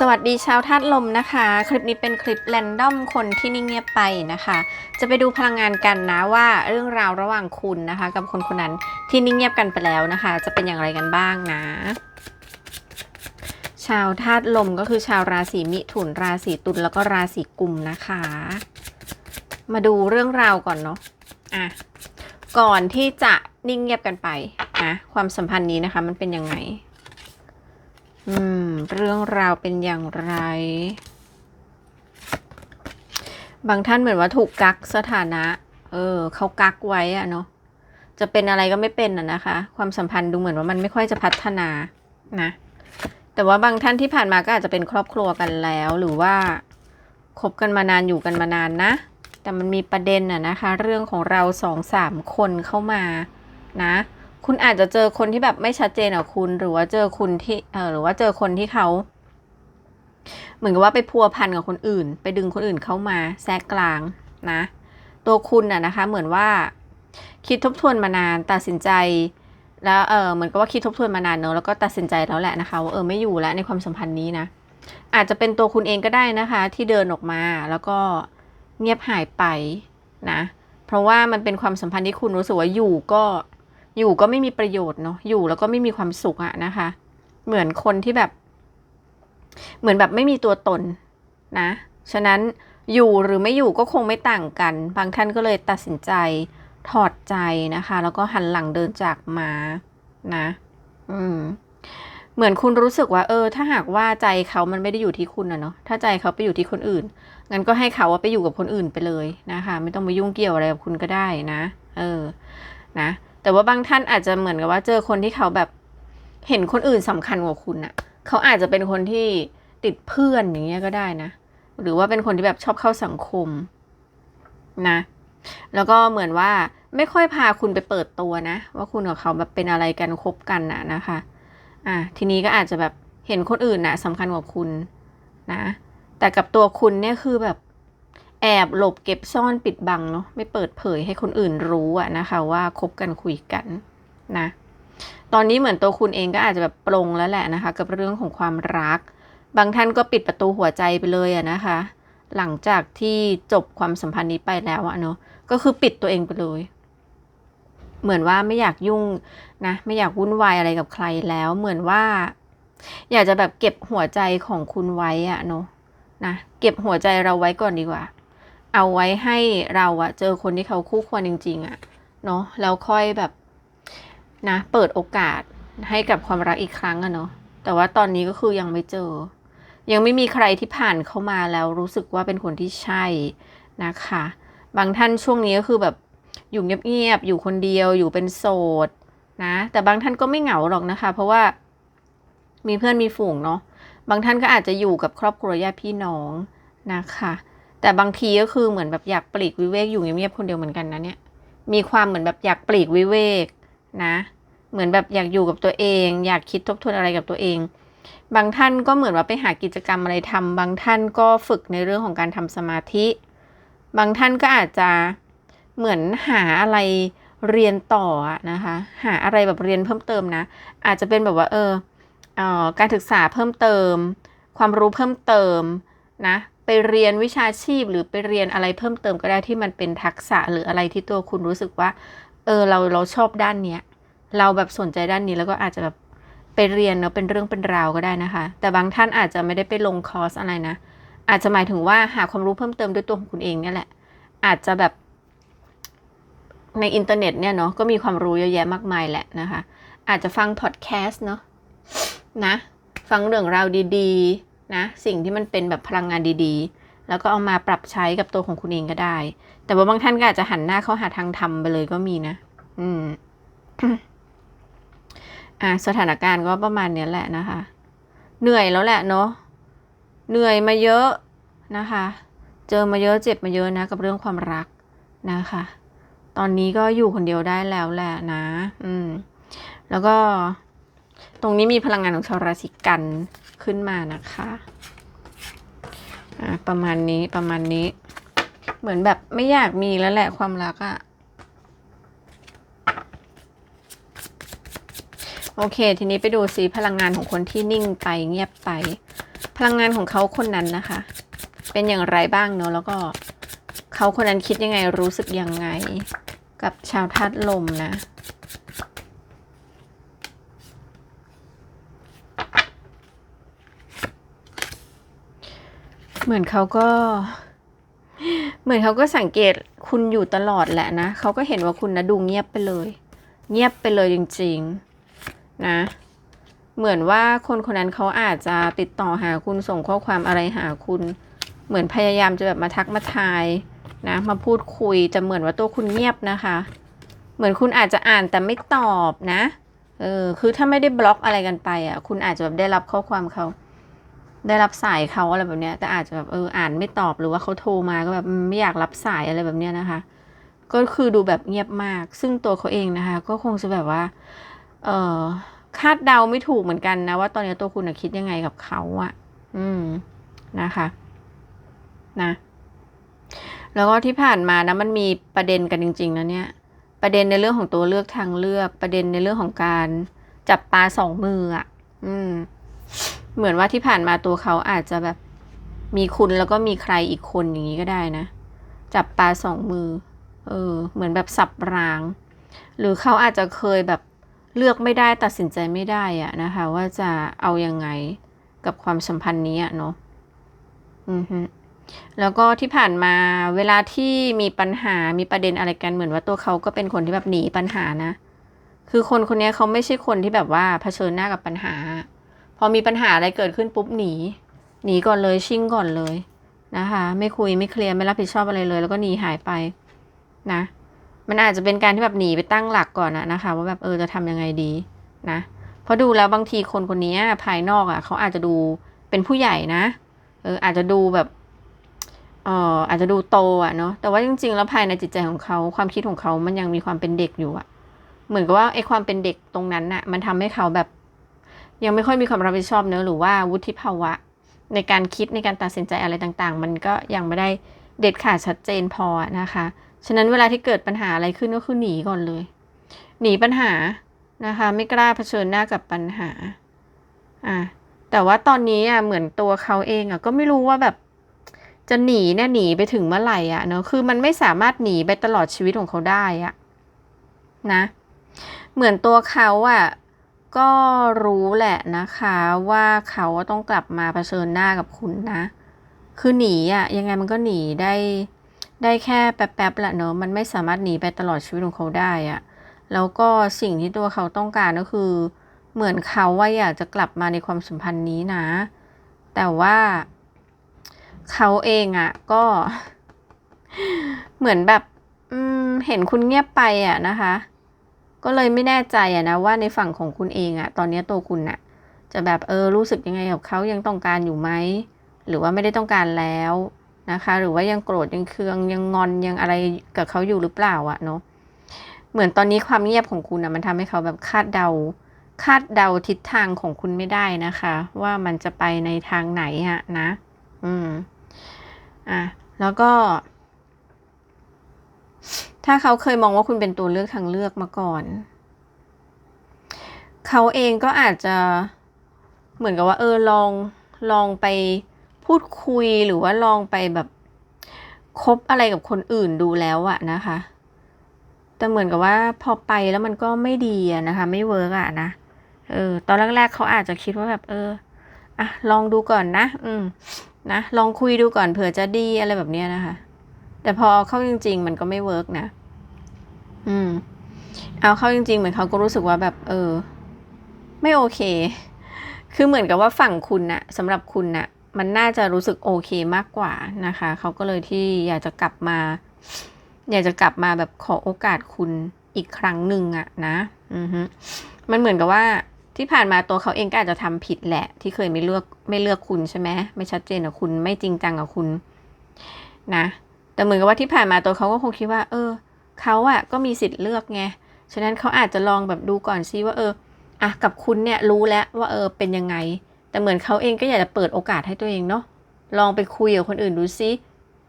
สวัสดีชาวธาตุลมนะคะ คลิปนี้เป็นคลิปแรนดอมคนที่นิ่งเงียบไปนะคะ จะไปดูพลังงานกันนะว่าเรื่องราวระหว่างคุณนะคะ กับคนคนนั้นที่นิ่งเงียบกันไปแล้วนะคะ จะเป็นอย่างไรกันบ้างนะ ชาวธาตุลมก็คือชาวราศีมิถุนราศีตุลแล้วก็ราศีกุมนะคะ มาดูเรื่องราวก่อนเนาะอะก่อนที่จะนิ่งเงียบกันไปนะความสัมพันธ์นี้นะคะ มันเป็นยังไง อืม เรื่องราวเป็นอย่างไร บางท่านเหมือนว่าถูกกักสถานะ เออเขากักไว้อะเนาะ จะเป็นอะไรก็ไม่เป็นอะนะคะ ความสัมพันธ์ดูเหมือนว่ามันไม่ค่อยจะพัฒนา นะ แต่ว่าบางท่านที่ผ่านมาก็อาจจะเป็นครอบครัวกันแล้ว หรือว่าคบกันมานานอยู่กันมานานนะ แต่มันมีประเด็นอะนะคะ เรื่องของเราสองสามคนเข้ามานะ คุณอาจจะเจอคนที่แบบไม่ชัดเจนกับคุณหรือว่าเจอคุณที่เออหรือว่าเจอคนที่เขาเหมือนกับว่าไปพัวพันกับคนอื่น ไปดึงคนอื่นเข้ามาแทรกกลางนะ ตัวคุณน่ะนะคะ เหมือนว่า คิดทบทวนมานานตัดสินใจ แล้วเออเหมือนกับว่าคิดทบทวนมานานเนอะแล้วก็ตัดสินใจแล้วแหละนะคะว่าเออไม่อยู่แล้วในความสัมพันธ์นี้นะอาจจะเป็นตัวคุณเองก็ได้นะคะ ที่เดินออกมาแล้วก็เงียบหายไปนะ เพราะว่ามันเป็นความสัมพันธ์ที่คุณรู้สึกว่าอยู่ก็ อยู่ก็ไม่มีประโยชน์เนาะอยู่แล้วก็ไม่มีความสุขอะนะคะ เหมือนคนที่แบบ เหมือนแบบไม่มีตัวตนนะ ฉะนั้นอยู่หรือไม่อยู่ก็คงไม่ต่างกัน บางท่านก็เลยตัดสินใจถอดใจนะคะ แล้วก็หันหลังเดินจากมานะ อืม เหมือนคุณรู้สึกว่า เออ ถ้าหากว่าใจเขามันไม่ได้อยู่ที่คุณอะเนาะถ้าใจเขาไปอยู่ที่คนอื่นงั้นก็ให้เขาว่าไปอยู่กับคนอื่นไปเลยนะคะ ไม่ต้องมายุ่งเกี่ยวอะไรกับคุณก็ได้นะ เออ นะ แต่ว่าบางท่านอาจจะเหมือนกับว่าเจอคนที่เขาแบบเห็นคนอื่นสำคัญกว่าคุณอะ่ะเขาอาจจะเป็นคนที่ติดเพื่อนอย่างเงี้ยก็ได้นะ หรือว่าเป็นคนที่แบบชอบเข้าสังคมนะ แล้วก็เหมือนว่าไม่ค่อยพาคุณไปเปิดตัวนะ ว่าคุณกับเขาแบบเป็นอะไรกันคบกันน่ะนะคะ อะทีนี้ก็อาจจะแบบเห็นคนอื่นน่ะสำคัญกว่าคุณนะ แต่กับตัวคุณเนี่ยคือแบบ บหลบเก็บซ่อนปิดบังเนาะไม่เปิดเผยให้คนอื่นรู้อะนะคะว่าคบกันคุยกันนะ ตอนนี้เหมือนตัวคุณเองก็อาจจะแบบปรงแล้วแหละนะคะ กับเรื่องของความรัก บางท่านก็ปิดประตูหัวใจไปเลยอะนะคะ หลังจากที่จบความสัมพันธ์นี้ไปแล้วอะเนาะก็คือปิดตัวเองไปเลย เหมือนว่าไม่อยากยุ่งนะ ไม่อยากวุ่นวายอะไรกับใครแล้ว เหมือนว่า อยากจะแบบเก็บหัวใจของคุณไว้อะเนาะนะเก็บหัวใจเราไว้ก่อนดีกว่า เอาไว้ให้เราอะเจอคนที่เขาคู่ควรจริง ๆอะเนาะแล้วค่อยแบบนะเปิดโอกาสให้กับความรักอีกครั้งอะเนาะแต่ว่าตอนนี้ก็คือยังไม่เจอ ยังไม่มีใครที่ผ่านเข้ามาแล้วรู้สึกว่าเป็นคนที่ใช่นะคะ บางท่านช่วงนี้ก็คือแบบอยู่เงียบๆอยู่คนเดียวอยู่เป็นโสดนะ แต่บางท่านก็ไม่เหงาหรอกนะคะ เพราะว่ามีเพื่อนมีฝูงเนาะบางท่านก็อาจจะอยู่กับครอบครัวญาติพี่น้องนะคะ แต่บางทีก็คือเหมือนแบบอยากปลีกวิเวกอยู่เงียบๆคนเดียวเหมือนกันนะเนี่ยมีความเหมือนแบบอยากปลีกวิเวกนะ เหมือนแบบอยากอยู่กับตัวเอง อยากคิดทบทวนอะไรกับตัวเอง บางท่านก็เหมือนว่าไปหากิจกรรมอะไรทำบางท่านก็ฝึกในเรื่องของการทำสมาธิ บางท่านก็อาจจะเหมือนหาอะไรเรียนต่อนะคะ หาอะไรแบบเรียนเพิ่มเติมนะ อาจจะเป็นแบบว่าเออเออการศึกษาเพิ่มเติม ความรู้เพิ่มเติมนะ ไปเรียนวิชาชีพหรือไปเรียนอะไรเพิ่มเติมก็ได้ที่มันเป็นทักษะหรืออะไรที่ตัวคุณรู้สึกว่า เออเราเราชอบด้านเนี้ย เราแบบสนใจด้านนี้แล้วก็อาจจะแบบไปเรียนเนาะเป็นเรื่องเป็นราวก็ได้นะคะ แต่บางท่านอาจจะไม่ได้ไปลงคอร์สอะไรนะ อาจจะหมายถึงว่าหาความรู้เพิ่มเติมด้วยตัวของคุณเองเนี่ยแหละ อาจจะแบบ ในอินเทอร์เน็ตเนี่ยเนาะก็มีความรู้เยอะแยะมากมายแหละนะคะ อาจจะฟังพอดแคสต์เนาะนะ ฟังเรื่องราวดี ๆ นะสิ่งที่มันเป็นแบบพลังงานดีๆ แล้วก็เอามาปรับใช้กับตัวของคุณเองก็ได้ แต่ว่าบางท่านก็อาจจะหันหน้าเข้าหาทางธรรมไปเลยก็มีนะ อืมอะสถานการณ์ก็ประมาณนี้แหละนะคะ เหนื่อยแล้วแหละเนาะเหนื่อยมาเยอะนะคะ เจอมาเยอะเจ็บมาเยอะนะ กับเรื่องความรักนะคะ ตอนนี้ก็อยู่คนเดียวได้แล้วแหละนะ อืม แล้วก็ ตรงนี้มีพลังงานของชาวราศีกันขึ้นมานะคะประมาณนี้ประมาณนี้ เหมือนแบบไม่อยากมีแล้วแหละความรักอะโอเค ทีนี้ไปดูซิพลังงานของคนที่นิ่งไปเงียบไป พลังงานของเขาคนนั้นนะคะ เป็นอย่างไรบ้างเนอะแล้วก็เขาคนนั้นคิดยังไงรู้สึกยังไง กับชาวธาตุลมนะ เหมือนเขาก็ เหมือนเขาก็สังเกตคุณอยู่ตลอดแหละนะเขาก็เห็นว่าคุณนะดูเงียบไปเลย เงียบไปเลยจริง ๆ นะ เหมือนว่าคนคนนั้นเขาอาจจะติดต่อหาคุณส่งข้อความอะไรหาคุณ เหมือนพยายามจะแบบมาทักมาทายนะมาพูดคุยแต่เหมือนว่าตัวคุณเงียบนะคะ เหมือนคุณอาจจะอ่านแต่ไม่ตอบนะเออคือถ้าไม่ได้บล็อกอะไรกันไปอะ คุณอาจจะแบบได้รับข้อความเขา ได้รับสายเขาอะไรแบบเนี้ย แต่อาจจะแบบเอออ่านไม่ตอบหรือว่าเขาโทรมาก็แบบไม่อยากรับสายอะไรแบบเนี้ยนะคะ ก็คือดูแบบเงียบมาก ซึ่งตัวเขาเองนะคะ ก็คงจะแบบว่า เออคาดเดาไม่ถูกเหมือนกันนะว่าตอนนี้ตัวคุณคิดยังไงกับเขาอะอืมนะคะนะแล้วก็ที่ผ่านมานะมันมีประเด็นกันจริงๆนะเนี่ย ประเด็นในเรื่องของตัวเลือกทางเลือก ประเด็นในเรื่องของการจับปลาสองมืออะ อืม เหมือนว่าที่ผ่านมาตัวเขาอาจจะแบบมีคุณแล้วก็มีใครอีกคนอย่างนี้ก็ได้นะ จับปลาสองมือ เออ เหมือนแบบสับราง หรือเขาอาจจะเคยแบบเลือกไม่ได้ตัดสินใจไม่ได้อะนะคะ ว่าจะเอายังไงกับความสัมพันธ์นี้อะเนาะอือฮึแล้วก็ที่ผ่านมาเวลาที่มีปัญหามีประเด็นอะไรกันเหมือนว่าตัวเขาก็เป็นคนที่แบบหนีปัญหานะ คือคนคนนี้เขาไม่ใช่คนที่แบบว่าเผชิญหน้ากับปัญหา พอมีปัญหาอะไรเกิดขึ้นปุ๊บหนี หนีก่อนเลยชิ่งก่อนเลยนะคะ ไม่คุยไม่เคลียร์ไม่รับผิดชอบอะไรเลย แล้วก็หนีหายไปนะ มันอาจจะเป็นการที่แบบหนีไปตั้งหลักก่อนอะนะคะ ว่าแบบเออจะทำยังไงดีนะเพราะดูแล้วบางทีคนคนนี้ภายนอกอะเขาอาจจะดูเป็นผู้ใหญ่นะเอออาจจะดูแบบเอออาจจะดูโตอะเนาะแต่ว่าจริง ๆ แล้วภายในจิตใจของเขาความคิดของเขามันยังมีความเป็นเด็กอยู่อะเหมือนกับว่าไอ้ความเป็นเด็กตรงนั้นน่ะ มันทำให้เขาแบบ ยังไม่ค่อยมีความรับผิดชอบเนอะหรือว่าวุฒิภาวะ ในการคิดในการตัดสินใจอะไรต่างๆ มันก็ยังไม่ได้เด็ดขาดชัดเจนพอนะคะฉะนั้นเวลาที่เกิดปัญหาอะไรขึ้นก็คือหนีก่อนเลย หนีปัญหานะคะ ไม่กล้าเผชิญหน้ากับปัญหาอะแต่ว่าตอนนี้อะเหมือนตัวเขาเองอะก็ไม่รู้ว่าแบบจะหนีเนี่ยหนีไปถึงเมื่อไหร่อะเนอะคือมันไม่สามารถหนีไปตลอดชีวิตของเขาได้อะนะ เหมือนตัวเขาอะ ก็รู้แหละนะคะว่าเขาต้องกลับมาเผชิญหน้ากับคุณนะ คือหนีอะยังไงมันก็หนีได้ได้แค่แป๊บๆแหละเนอะมันไม่สามารถหนีไปตลอดชีวิตของเขาได้อะแล้วก็สิ่งที่ตัวเขาต้องการก็คือ เหมือนเขาว่าอยากจะกลับมาในความสัมพันธ์นี้นะ แต่ว่าเขาเองอะก็ เหมือนแบบเห็นคุณเงียบไปอะนะคะ ก็เลยไม่แน่ใจอะนะว่าในฝั่งของคุณเองอะตอนนี้ตัวคุณอะจะแบบเออรู้สึกยังไงกับเขายังต้องการอยู่ไหมหรือว่าไม่ได้ต้องการแล้วนะคะ หรือว่ายังโกรธยังเคืองยังงอนยังอะไรกับเขาอยู่หรือเปล่าอะเนาะเหมือนตอนนี้ความเงียบของคุณอะมันทำให้เขาแบบคาดเดา คาดเดาทิศทางของคุณไม่ได้นะคะ ว่ามันจะไปในทางไหนอะนะ อืมอะแล้วก็ ถ้าเขาเคยมองว่าคุณเป็นตัวเลือกทางเลือกมาก่อน เขาเองก็อาจจะเหมือนกับว่า เออลองลองไปพูดคุยหรือว่าลองไปแบบคบอะไรกับคนอื่นดูแล้วอะนะคะ แต่เหมือนกับว่าพอไปแล้วมันก็ไม่ดีอะนะคะ ไม่เวิร์กอะนะเออตอนแรกๆเขาอาจจะคิดว่าแบบ เอออะลองดูก่อนนะ อืมนะลองคุยดูก่อนเผื่อจะดีอะไรแบบเนี้ยนะคะ แต่พอเข้าจริง ๆ มันก็ไม่เวิร์กนะ อืม เอาเข้าจริง ๆ เหมือนเขาก็รู้สึกว่าแบบ เออ ไม่โอเค คือเหมือนกับว่าฝั่งคุณนะสำหรับคุณนะมันน่าจะรู้สึกโอเคมากกว่านะคะ เขาก็เลยที่อยากจะกลับมา อยากจะกลับมาแบบขอโอกาสคุณอีกครั้งหนึ่งอะนะ อือฮึมันเหมือนกับว่าที่ผ่านมาตัวเขาเองก็อาจจะทำผิดแหละ ที่เคยไม่เลือกไม่เลือกคุณใช่ไหมไม่ชัดเจนกับคุณไม่จริงจังกับคุณ นะ แต่เหมือนกับว่าที่ผ่านมาตัวเขาก็คงคิดว่า เออเขาอะก็มีสิทธิ์เลือกไง ฉะนั้นเขาอาจจะลองแบบดูก่อนซิว่าเอออะกับคุณเนี่ยรู้แล้วว่าเออเป็นยังไง แต่เหมือนเขาเองก็อยากจะเปิดโอกาสให้ตัวเองเนาะลองไปคุยกับคนอื่นดูซิ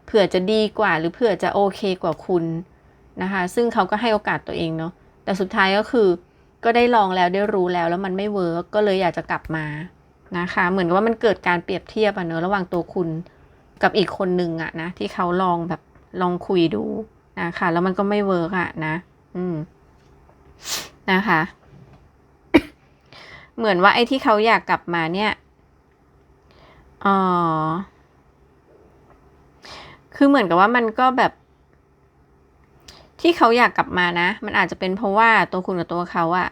เผื่อจะดีกว่าหรือเผื่อจะโอเคกว่าคุณนะคะ ซึ่งเขาก็ให้โอกาสตัวเองเนาะแต่สุดท้ายก็คือ ก็ได้ลองแล้วได้รู้แล้วแล้วมันไม่เวิร์กก็เลยอยากจะกลับมานะคะ เหมือนกับว่ามันเกิดการเปรียบเทียบอะเนอะระหว่างตัวคุณ กับอีกคนนึงอะนะที่เขาลองแบบลองคุยดูนะคะแล้วมันก็ไม่เวิร์กอะนะ อืมนะคะ เหมือนว่าไอ้ที่เขาอยากกลับมาเนี่ยเออคือเหมือนกับว่ามันก็แบบ ที่เขาอยากกลับมานะ มันอาจจะเป็นเพราะว่าตัวคุณกับตัวเขาอะ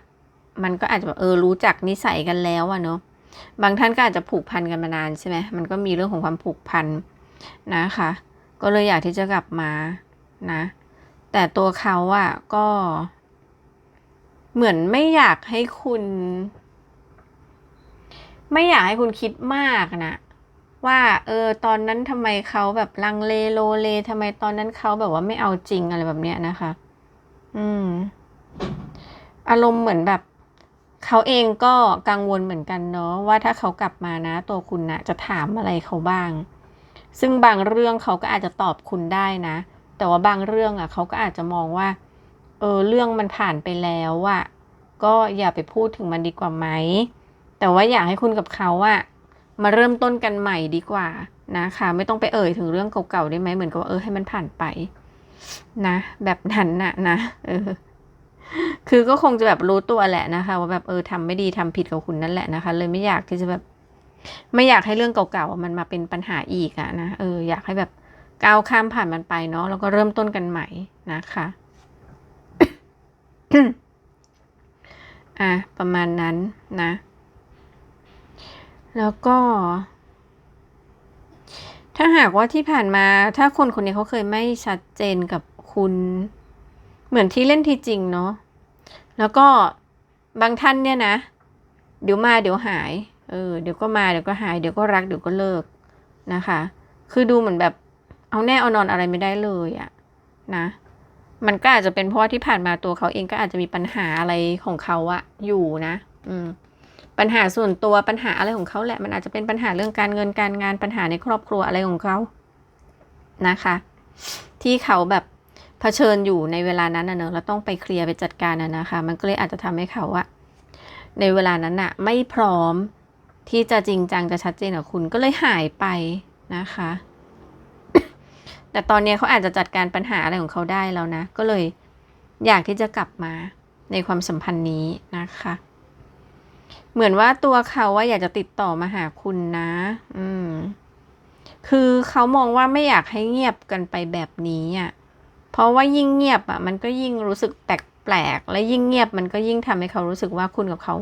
มันก็อาจจะแบบเออรู้จักนิสัยกันแล้วอะเนาะบางท่านก็อาจจะผูกพันกันมานานใช่ไหมมันก็มีเรื่องของความผูกพัน นะคะ ก็เลยอยากที่จะกลับมานะ แต่ตัวเขาอะก็ เหมือนไม่อยากให้คุณ ไม่อยากให้คุณคิดมากนะว่าเออตอนนั้นทำไมเขาแบบลังเลโลเลทำไมตอนนั้นเขาแบบว่าไม่เอาจริงอะไรแบบเนี้ยนะคะ อืม อารมณ์เหมือนแบบเขาเองก็กังวลเหมือนกันเนาะว่าถ้าเขากลับมานะ ตัวคุณนะจะถามอะไรเขาบ้าง ซึ่งบางเรื่องเขาก็อาจจะตอบคุณได้นะ แต่ว่าบางเรื่องอะเขาก็อาจจะมองว่า เออเรื่องมันผ่านไปแล้วอะก็อย่าไปพูดถึงมันดีกว่าไหม แต่ว่าอยากให้คุณกับเขาอะมาเริ่มต้นกันใหม่ดีกว่านะคะ ไม่ต้องไปเอ่ยถึงเรื่องเก่าๆได้ไหมเหมือนกับเออให้มันผ่านไป นะ แบบนั้นน่ะนะเออคือก็คงจะแบบรู้ตัวแหละนะคะ ว่าแบบเออทำไม่ดีทำผิดกับคุณนั่นแหละนะคะ เลยไม่อยากที่จะแบบ ไม่อยากให้เรื่องเก่าๆมันมาเป็นปัญหาอีกอะนะเอออยากให้แบบก้าวข้ามผ่านมันไปเนาะแล้วก็เริ่มต้นกันใหม่นะคะอะประมาณนั้นนะ แล้วก็ ถ้าหากว่าที่ผ่านมา ถ้าคนคนนี้เขาเคยไม่ชัดเจนกับคุณ เหมือนที่เล่นทีจริงเนาะแล้วก็บางท่านเนี่ยนะ เดี๋ยวมาเดี๋ยวหาย เออเดี๋ยวก็มาเดี๋ยวก็หาย เดี๋ยวก็รักเดี๋ยวก็เลิกนะคะ คือดูเหมือนแบบเอาแน่เอานอนอะไรไม่ได้เลยอะนะ มันก็อาจจะเป็นเพราะว่าที่ผ่านมาตัวเขาเองก็อาจจะมีปัญหาอะไรของเขาอะอยู่นะ อืมปัญหาส่วนตัวปัญหาอะไรของเขาแหละ มันอาจจะเป็นปัญหาเรื่องการเงินการงานปัญหาในครอบครัวอะไรของเขานะคะ ที่เขาแบบเผชิญอยู่ในเวลานั้นนะเนอะแล้วต้องไปเคลียร์ไปจัดการนะนะคะ มันก็เลยอาจจะทำให้เขาอะในเวลานั้นอะไม่พร้อม ที่จะจริงจังจะชัดเจนกับคุณก็เลยหายไปนะคะ แต่ตอนนี้เขาอาจจะจัดการปัญหาอะไรของเขาได้แล้วนะ ก็เลยอยากที่จะกลับมาในความสัมพันธ์นี้นะคะ เหมือนว่าตัวเขาว่าอยากจะติดต่อมาหาคุณนะ อืม คือเขามองว่าไม่อยากให้เงียบกันไปแบบนี้อะ เพราะว่ายิ่งเงียบอะ มันก็ยิ่งรู้สึกแปลกๆ และยิ่งเงียบมันก็ยิ่งทำให้เขารู้สึกว่าคุณกับเขา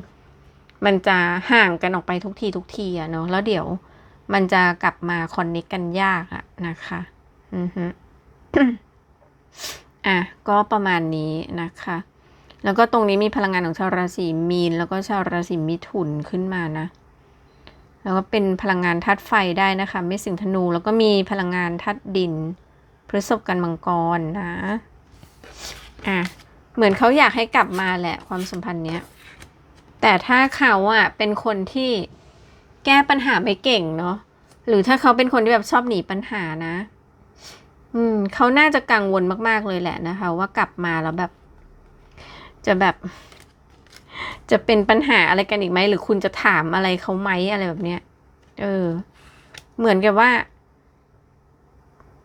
มันจะห่างกันออกไปทุกทีทุกทีอะเนาะแล้วเดี๋ยวมันจะกลับมาคอนเนคกันยากอะนะคะ อือฮึอะก็ประมาณนี้นะคะ แล้วก็ตรงนี้มีพลังงานของชาวราศีมีน แล้วก็ชาวราศีมิถุนขึ้นมานะ แล้วก็เป็นพลังงานธาตุไฟได้นะคะไม่สิงธนู แล้วก็มีพลังงานธาตุดินพฤษภกันมังกรนะ อะเหมือนเขาอยากให้กลับมาแหละความสัมพันธ์เนี้ย แต่ถ้าเขาอะเป็นคนที่แก้ปัญหาไม่เก่งเนาะหรือถ้าเขาเป็นคนที่แบบชอบหนีปัญหานะ อืม เขาน่าจะกังวลมาก ๆ เลยแหละนะคะ ว่ากลับมาแล้วแบบ จะแบบ จะเป็นปัญหาอะไรกันอีกไหมหรือคุณจะถามอะไรเขาไหมอะไรแบบเนี้ยเออ เหมือนกับว่า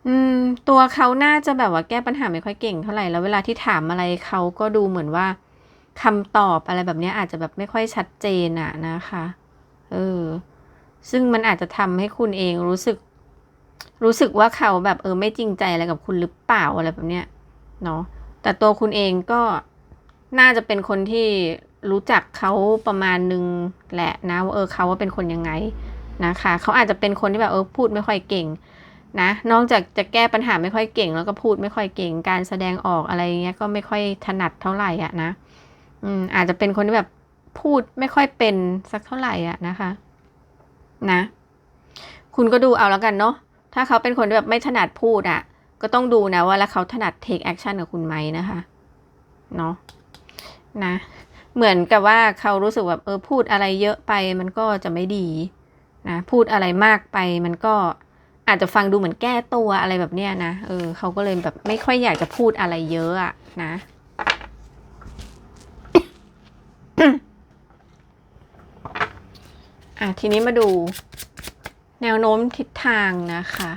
อืม ตัวเขาน่าจะแบบว่าแก้ปัญหาไม่ค่อยเก่งเท่าไหร่แล้วเวลาที่ถามอะไรเขาก็ดูเหมือนว่า คำตอบอะไรแบบนี้อาจจะแบบไม่ค่อยชัดเจนอะนะคะ เออ ซึ่งมันอาจจะทำให้คุณเองรู้สึก รู้สึกว่าเขาแบบเออไม่จริงใจอะไรกับคุณหรือเปล่าอะไรแบบเนี้ยเนาะ แต่ตัวคุณเองก็น่าจะเป็นคนที่รู้จักเขาประมาณนึงแหละนะว่าเออเขาว่าเป็นคนยังไงนะคะ เขาอาจจะเป็นคนที่แบบเออพูดไม่ค่อยเก่งนะ นอกจากจะแก้ปัญหาไม่ค่อยเก่ง แล้วก็พูดไม่ค่อยเก่ง การแสดงออกอะไรเงี้ยก็ไม่ค่อยถนัดเท่าไหร่อะนะ อืมอาจจะเป็นคนที่แบบพูดไม่ค่อยเป็นสักเท่าไหร่อะนะคะ นะ คุณก็ดูเอาแล้วกันเนาะถ้าเขาเป็นคนที่แบบไม่ถนัดพูดอะ ก็ต้องดูนะว่าแล้วเขาถนัด take action กับคุณไหมนะคะเนาะนะ เหมือนกับว่าเขารู้สึกแบบเออพูดอะไรเยอะไปมันก็จะไม่ดีนะพูดอะไรมากไปมันก็อาจจะฟังดูเหมือนแก้ตัวอะไรแบบเนี้ยนะเออเขาก็เลยแบบไม่ค่อยอยากจะพูดอะไรเยอะอะนะ อะทีนี้มาดู แนวโน้มทิศทางนะคะ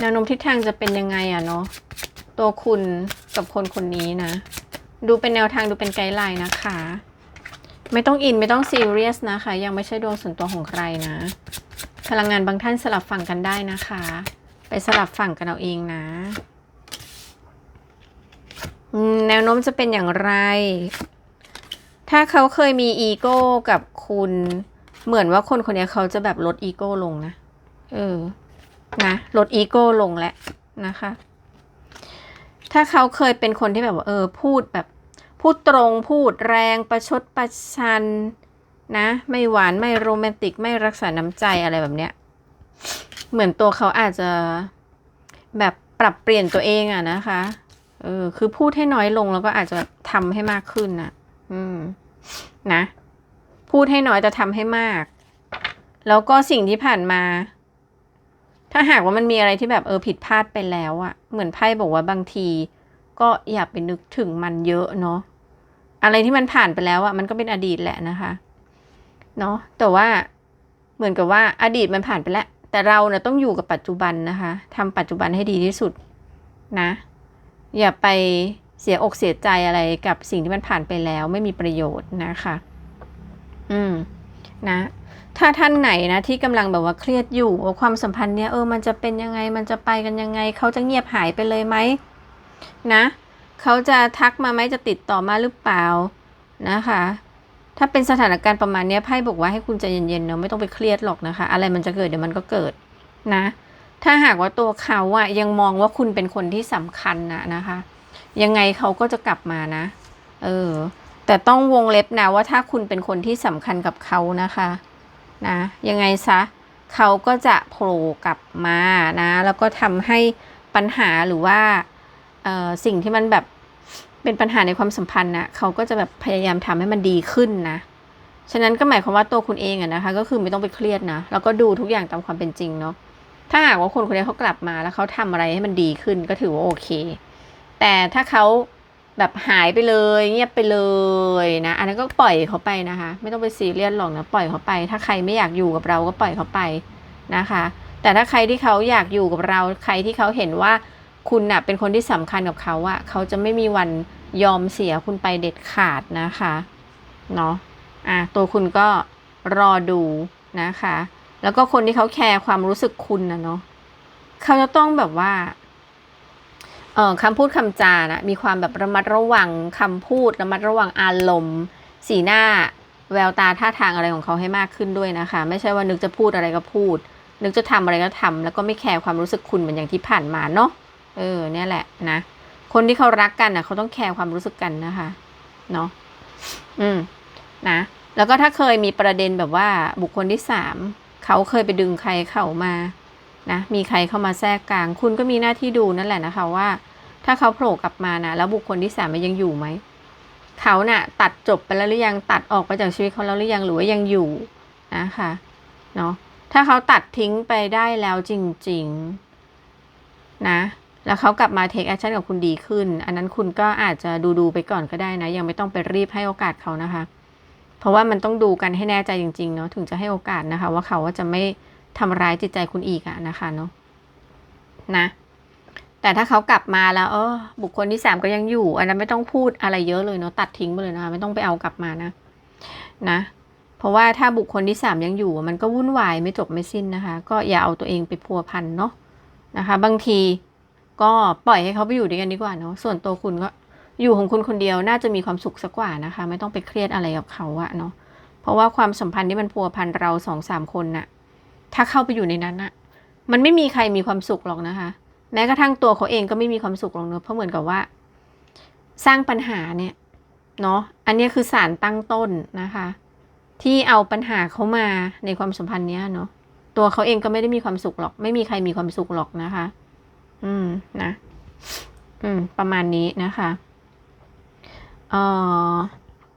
แนวโน้มทิศทางจะเป็นยังไงอะเนาะตัวคุณกับคนคนนี้นะ ดูเป็นแนวทางดูเป็นไกด์ไลน์นะคะ ไม่ต้องอินไม่ต้องซีเรียสนะคะ ยังไม่ใช่ดวงส่วนตัวของใครนะ พลังงานบางท่านสลับฝั่งกันได้นะคะ ไปสลับฝั่งกันเอาเองนะแนวโน้มจะเป็นอย่างไร ถ้าเขาเคยมีอีโก้กับคุณ เหมือนว่าคนคนนี้เขาจะแบบลดอีโก้ลงนะ เออ นะลดอีโก้ลงแหละนะคะ ถ้าเขาเคยเป็นคนที่แบบว่าเออ พูดแบบ พูดตรงพูดแรงประชดประชัน นะ ไม่หวานไม่โรแมนติกไม่รักษาน้ำใจอะไรแบบเนี้ย เหมือนตัวเขาอาจจะแบบปรับเปลี่ยนตัวเองอะนะคะ เออ คือพูดให้น้อยลงแล้วก็อาจจะทำให้มากขึ้นนะอืม นะ พูดให้น้อยแต่ทำให้มาก แล้วก็สิ่งที่ผ่านมา ถ้าหากว่ามันมีอะไรที่แบบเออผิดพลาดไปแล้วอะเหมือนไพ่บอกว่าบางที ก็อย่าไปนึกถึงมันเยอะเนาะอะไรที่มันผ่านไปแล้วอะมันก็เป็นอดีตแหละนะคะเนาะแต่ว่าเหมือนกับว่าอดีตมันผ่านไปแล้ว แต่เราเนะ่ะต้องอยู่กับปัจจุบันนะคะทำปัจจุบันให้ดีที่สุดนะ อย่าไป เสียอกเสียใจอะไรกับสิ่งที่มันผ่านไปแล้วไม่มีประโยชน์นะคะ อืม นะ ถ้าท่านไหนนะที่กำลังแบบว่าเครียดอยู่ว่าความสัมพันธ์เนี้ยเออมันจะเป็นยังไงมันจะไปกันยังไง เขาจะเงียบหายไปเลยไหมนะเขาจะทักมาไหมจะติดต่อมาหรือเปล่านะคะ ถ้าเป็นสถานการณ์ประมาณนี้ไพ่บอกว่าให้คุณใจเย็นๆเนาะไม่ต้องไปเครียดหรอกนะคะ อะไรมันจะเกิดเดี๋ยวมันก็เกิดนะ ถ้าหากว่าตัวเขาอะยังมองว่าคุณเป็นคนที่สำคัญนะนะคะ ยังไงเขาก็จะกลับมานะ เออ แต่ต้องวงเล็บนะว่าถ้าคุณเป็นคนที่สำคัญกับเขานะคะ นะ ยังไงซะเขาก็จะโผล่กลับมานะ แล้วก็ทำให้ปัญหาหรือว่าเอ่อสิ่งที่มันแบบเป็นปัญหาในความสัมพันธ์นะเขาก็จะแบบพยายามทำให้มันดีขึ้นนะ ฉะนั้นก็หมายความว่าตัวคุณเองอะนะคะ ก็คือไม่ต้องไปเครียดนะ แล้วก็ดูทุกอย่างตามความเป็นจริงเนาะ ถ้าหากว่าคนคนนี้เขากลับมาแล้วเขาทำอะไรให้มันดีขึ้นก็ถือว่าโอเค แต่ถ้าเขาแบบหายไปเลยเงียบไปเลยนะอันนั้นก็ปล่อยเขาไปนะคะ ไม่ต้องไปซีเรียสหรอกนะปล่อยเขาไป ถ้าใครไม่อยากอยู่กับเราก็ปล่อยเขาไปนะคะ แต่ถ้าใครที่เขาอยากอยู่กับเรา ใครที่เขาเห็นว่าคุณน่ะเป็นคนที่สำคัญกับเขาอะเขาจะไม่มีวันยอมเสียคุณไปเด็ดขาดนะคะเนาะอะตัวคุณก็รอดูนะคะ แล้วก็คนที่เขาแคร์ความรู้สึกคุณนะเนาะเขาจะต้องแบบว่า คำพูดคำจานะมีความแบบระมัดระวังคำพูดระมัดระวังอารมณ์ สีหน้าแววตาท่าทางอะไรของเขาให้มากขึ้นด้วยนะคะ ไม่ใช่ว่านึกจะพูดอะไรก็พูด นึกจะทำอะไรก็ทำแล้วก็ไม่แคร์ความรู้สึกคุณเหมือนอย่างที่ผ่านมาเนาะเออเนี่ยแหละนะคนที่เขารักกันนะเขาต้องแคร์ความรู้สึกกันนะคะเนาะอืมนะแล้วก็ถ้าเคยมีประเด็นแบบว่าบุคคลที่สามเขาเคยไปดึงใครเข้ามา นะมีใครเข้ามาแทรกกลาง คุณก็มีหน้าที่ดูนั่นแหละนะคะว่า ถ้าเขาโผล่กลับมานะแล้วบุคคลที่สามมันยังอยู่ไหมเขาน่ะตัดจบไปแล้วหรือยังตัดออกไปจากชีวิตเขาแล้วหรือยังหรือว่ายังอยู่นะคะเนาะถ้าเขาตัดทิ้งไปได้แล้วจริงๆนะแล้วเขากลับมาเทคแอคชั่นกับคุณดีขึ้น อันนั้นคุณก็อาจจะดูดูๆไปก่อนก็ได้นะ ยังไม่ต้องไปรีบให้โอกาสเขานะคะ เพราะว่ามันต้องดูกันให้แน่ใจจริงๆเนาะถึงจะให้โอกาสนะคะ ว่าเขาว่าจะไม่ ทำร้ายจิตใจคุณอีกอะนะคะเนาะนะ แต่ถ้าเขากลับมาแล้ว เออ บุคคลที่สามก็ยังอยู่ อันนั้นไม่ต้องพูดอะไรเยอะเลยเนาะตัดทิ้งไปเลยนะคะไม่ต้องไปเอากลับมานะนะ เพราะว่าถ้าบุคคลที่สามยังอยู่ มันก็วุ่นวายไม่จบไม่สิ้นนะคะ ก็อย่าเอาตัวเองไปพัวพันเนาะนะคะ บางทีก็ปล่อยให้เขาไปอยู่ด้วยกันดีกว่าเนาะส่วนตัวคุณก็อยู่ของคุณคนเดียวน่าจะมีความสุขสักกว่านะคะ ไม่ต้องไปเครียดอะไรกับเขาอะเนาะเพราะว่าความสัมพันธ์ที่มันพัวพันเราสองสามคนน่ะ ถ้าเข้าไปอยู่ในนั้นอะมันไม่มีใครมีความสุขหรอกนะคะ แม้กระทั่งตัวเขาเองก็ไม่มีความสุขหรอกเนอะเพราะเหมือนกับว่า สร้างปัญหาเนี่ยเนาะอันนี้คือสารตั้งต้นนะคะ ที่เอาปัญหาเขามาในความสัมพันธ์เนี้ยเนาะตัวเขาเองก็ไม่ได้มีความสุขหรอก ไม่มีใครมีความสุขหรอกนะคะ อืมนะ อืม ประมาณนี้นะคะเออ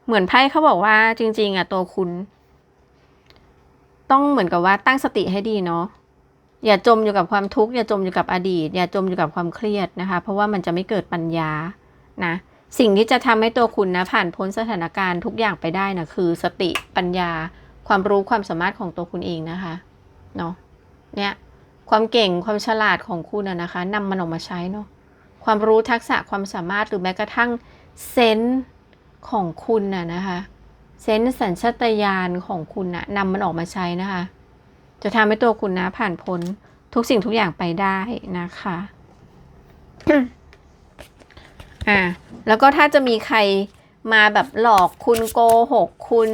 เหมือนไพ่เขาบอกว่าจริง ๆอะตัวคุณ ต้องเหมือนกับว่าตั้งสติให้ดีเนาะอย่าจมอยู่กับความทุกข์อย่าจมอยู่กับอดีต อย่าจมอยู่กับความเครียดนะคะ เพราะว่ามันจะไม่เกิดปัญญานะสิ่งที่จะทำให้ตัวคุณนะผ่านพ้นสถานการณ์ทุกอย่างไปได้นะคือสติปัญญา ความรู้ความสามารถของตัวคุณเองนะคะเนาะเนี่ยความเก่งความฉลาดของคุณนะนะคะนำมันออกมาใช้เนาะความรู้ทักษะความสามารถหรือแม้กระทั่งเซนส์ของคุณน่ะนะคะ เซนส์สัญชาตญาณของคุณนะนำมันออกมาใช้นะคะ จะทำให้ตัวคุณนะ ผ่านพ้นทุกสิ่งทุกอย่างไปได้นะคะอ่าแล้วก็ถ้าจะมีใครมาแบบหลอกคุณโกหกคุณ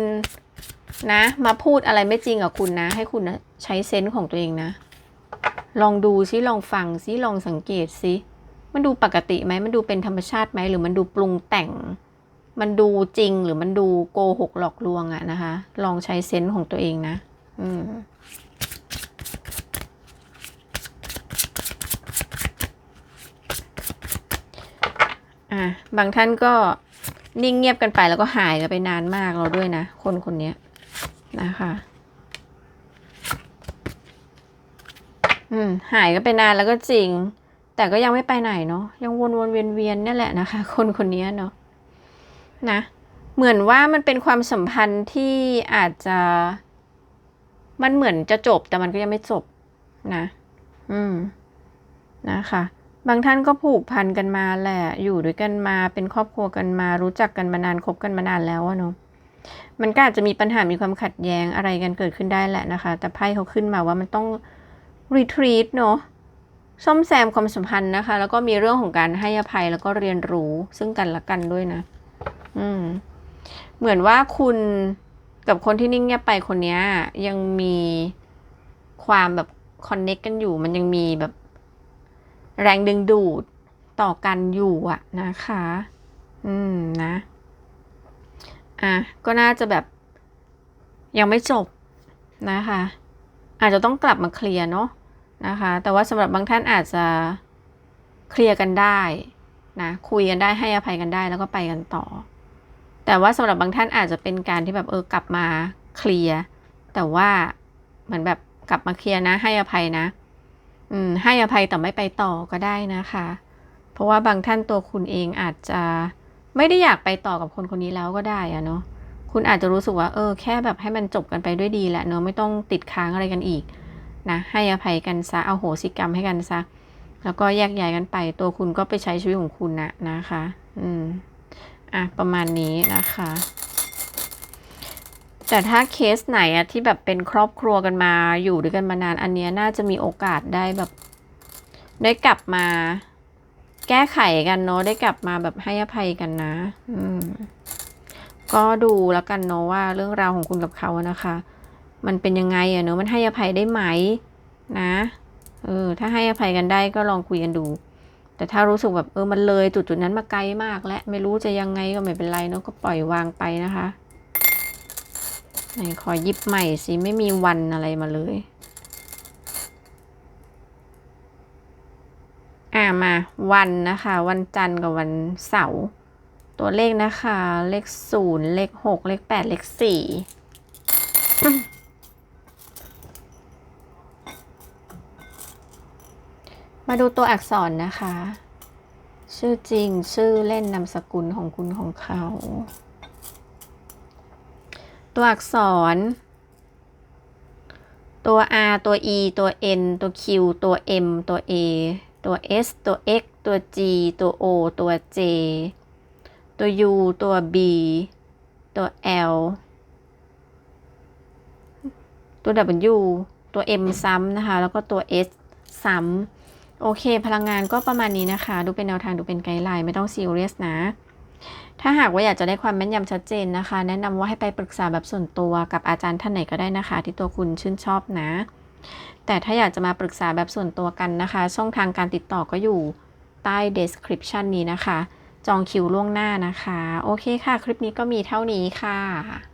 นะ มาพูดอะไรไม่จริงกับคุณนะ ให้คุณนะใช้เซนส์ของตัวเองนะ ลองดูซิลองฟังซิลองสังเกตซิมันดูปกติไหมมันดูเป็นธรรมชาติไหมหรือมันดูปรุงแต่ง มันดูจริงหรือมันดูโกหกหลอกลวงอะนะคะ ลองใช้เซนส์ของตัวเองนะ อืมอะบางท่านก็นิ่งเงียบกันไปแล้วก็หายกันไปนานมากแล้วด้วยนะ คนคนนี้นะคะ อืม หายกันไปนานแล้วก็จริง แต่ก็ยังไม่ไปไหนเนาะยังวนวนเวียนเวียนเนี่ยแหละนะคะ คนคนนี้เนาะ นะ เหมือนว่ามันเป็นความสัมพันธ์ที่อาจจะ มันเหมือนจะจบแต่มันก็ยังไม่จบนะ อืม นะคะ บางท่านก็ผูกพันกันมาแหละ อยู่ด้วยกันมา เป็นครอบครัวกันมา รู้จักกันมานาน คบกันมานานแล้วอะเนาะ มันก็อาจจะมีปัญหา มีความขัดแย้งอะไรกันเกิดขึ้นได้แหละนะคะ แต่ไพ่เขาขึ้นมาว่ามันต้องรีทรีตเนาะซ่อมแซมความสัมพันธ์นะคะ แล้วก็มีเรื่องของการให้อภัยแล้วก็เรียนรู้ซึ่งกันและกันด้วยนะ อืม เหมือนว่าคุณกับคนที่นิ่งเงียบไปคนเนี้ย ยังมีความแบบคอนเน็กกันอยู่ มันยังมีแบบ แรงดึงดูดต่อกันอยู่อะนะคะ อืมนะ อะ ก็น่าจะแบบ ยังไม่จบนะคะ อาจจะต้องกลับมาเคลียร์เนาะนะคะ แต่ว่าสำหรับบางท่านอาจจะเคลียร์กันได้นะคุยกันได้ให้อภัยกันได้แล้วก็ไปกันต่อ แต่ว่าสำหรับบางท่านอาจจะเป็นการที่แบบเออกลับมาเคลียร์แต่ว่าเหมือนแบบกลับมาเคลียร์นะ ให้อภัยนะ อืมให้อภัยแต่ไม่ไปต่อก็ได้นะคะ เพราะว่าบางท่านตัวคุณเองอาจจะไม่ได้อยากไปต่อกับคนคนนี้แล้วก็ได้อะเนาะคุณอาจจะรู้สึกว่า เออ แค่แบบให้มันจบกันไปด้วยดีแหละเนาะไม่ต้องติดค้างอะไรกันอีกนะให้อภัยกันซะเอาโหสิกรรมให้กันซะแล้วก็แยกย้ายกันไป ตัวคุณก็ไปใช้ชีวิตของคุณนะนะคะ อืม อะประมาณนี้นะคะ แต่ถ้าเคสไหนอะที่แบบเป็นครอบครัวกันมาอยู่ด้วยกันมานานอันเนี้ยน่าจะมีโอกาสได้แบบ ได้กลับมาแก้ไขกันเนาะได้กลับมาแบบให้อภัยกันนะ อืม ก็ดูแล้วกันเนาะว่าเรื่องราวของคุณกับเขานะคะ มันเป็นยังไงอะเนาะมันให้อภัยได้ไหม นะ เออ ถ้าให้อภัยกันได้ก็ลองคุยกันดู แต่ถ้ารู้สึกแบบเออมันเลยจุดจุดนั้นมาไกลมาก และไม่รู้จะยังไงก็ไม่เป็นไรเนาะก็ปล่อยวางไปนะคะไหนขอยิบใหม่สิไม่มีวันอะไรมาเลย อ่ามาวันนะคะ วันจันทร์กับวันเสาร์ตัวเลขนะคะ เลขศูนย์เลขหกเลขแปดเลขสี่ มาดูตัวอักษรนะคะ ชื่อจริงชื่อเล่นนามสกุลของคุณของเขา ตัวอักษร ตัว R ตัว E ตัว N ตัว Q ตัว M ตัว A ตัว S ตัว X ตัว G ตัว O ตัว J ตัว U ตัว B ตัว L ตัว W ตัว M ซ้ำนะคะ แล้วก็ตัว S ซ้ำ โอเค พลังงานก็ประมาณนี้นะคะ ดูเป็นแนวทางดูเป็นไกด์ไลน์ไม่ต้องซีเรียสนะ ถ้าหากว่าอยากจะได้ความแม่นยำชัดเจนนะคะ แนะนำว่าให้ไปปรึกษาแบบส่วนตัวกับอาจารย์ท่านไหนก็ได้นะคะ ที่ตัวคุณชื่นชอบนะ แต่ถ้าอยากจะมาปรึกษาแบบส่วนตัวกันนะคะ ช่องทางการติดต่อก็อยู่ใต้ description นี้นะคะ จองคิวล่วงหน้านะคะ โอเคค่ะ คลิปนี้ก็มีเท่านี้ค่ะ